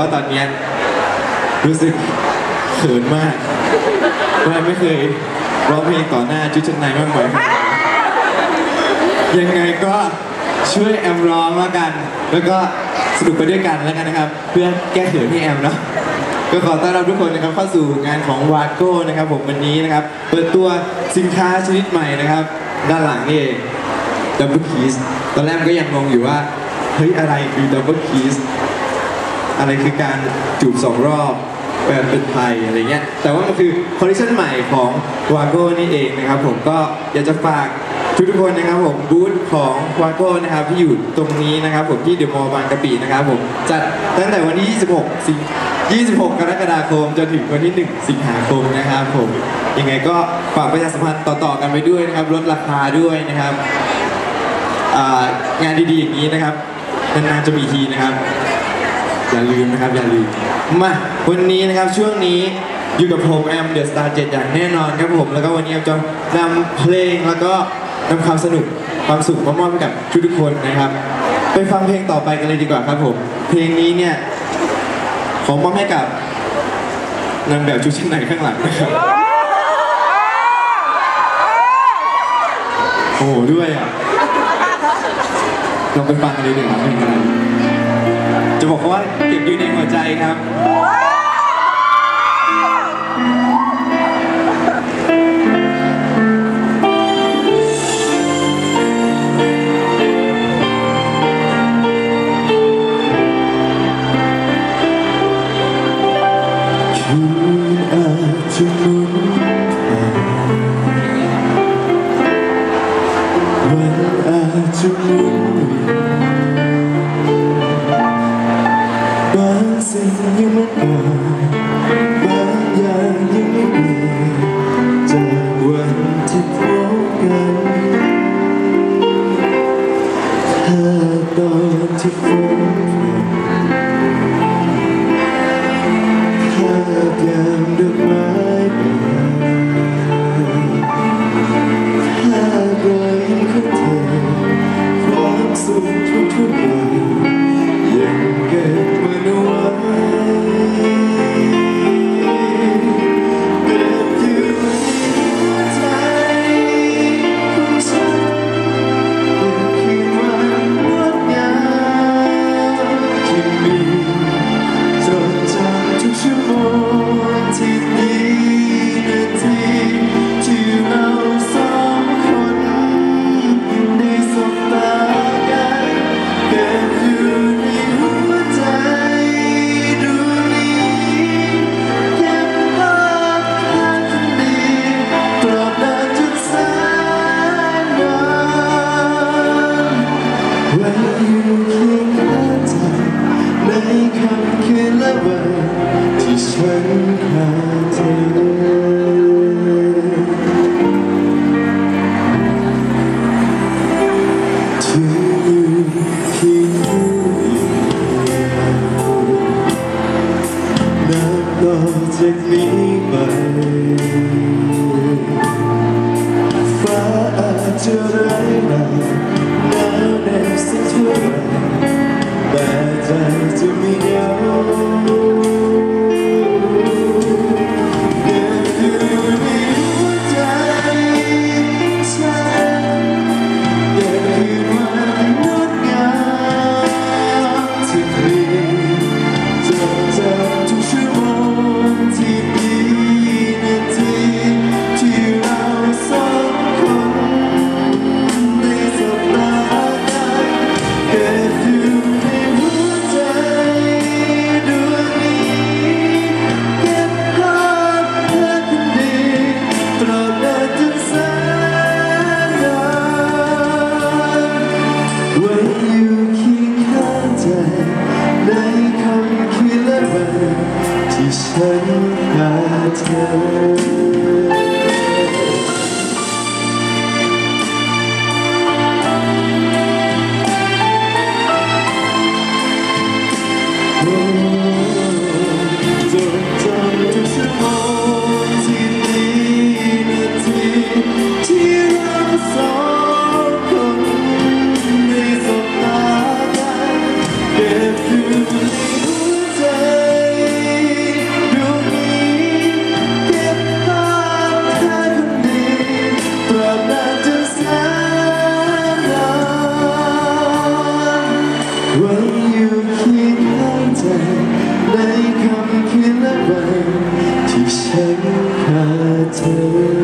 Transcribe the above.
ว่าตอนนี้รู้สึกเขินมากว่าไม่เคยร้องเพลงต่อหน้าจุดชั้นในมากมายขนาดนี้ยังไงก็ช่วยแอมร้องแล้วกัน แล้วก็สนุกไปด้วยกันแล้วกันนะครับ เพื่อแก้เขินให้แอมเนาะก็ขอต้อนรับทุกคนนะครับเข้าสู่งานของวาโก้นะครับ ผมวันนี้นะครับ เปิดตัวสินค้าชนิดใหม่นะครับ ด้านหลังนี่เองดับเบิลคีสตอนแรกก็ยังงงอยู่ว่าเฮ้ยอะไรคือดับเบิลคีส อะไรคือการจูบสองรอบแบบเป็นไทยอะไรเงี้ย แต่ว่ามันคือคอลเลคชันใหม่ของวาโก้นี่เองนะครับผมก็อยากจะฝากทุกๆคนนะครับผมบูธของวาโก้นะครับที่อยู่ตรงนี้นะครับผมที่เดอะมอลล์บางกะปินะครับผมจัดตั้งแต่วันที่ 26 สิง26 กรกฎาคมจนถึงวันที่ 1 สิงหาคมนะครับผมยังไงก็ฝากประชาสัมพันธ์ต่อๆกันไปด้วยนะครับลดราคาด้วยนะครับงานดีๆอย่างนี้นะครับนานๆจะมีทีนะครับ อย่าลืมนะครับอย่าลืมมาวันนี้นะครับช่วงนี้อยู่กับผมแอมเดอะสตาร์เจ็ดอย่างแน่นอนครับผมแล้วก็วันนี้แอมจะนำเพลงแล้วก็นำความสนุกความสุขมามอบให้กับทุกๆคนนะครับ ไปฟังเพลงต่อไปกันเลยดีกว่าครับผม เพลงนี้เนี่ยขอมอบให้กับนางแบบชุดชั้นในข้างหลังนะครับโอ้โหด้วยอะลองไปฟังกันเลยดีกว่าเพลงอะไร จะบอกว่าเก็บอยู่ในหัวใจครับ บางสิ่งยังไม่อ่อนบางอย่ คื ที่ฉั ในคำคินและวันที่ฉันขาดเธอ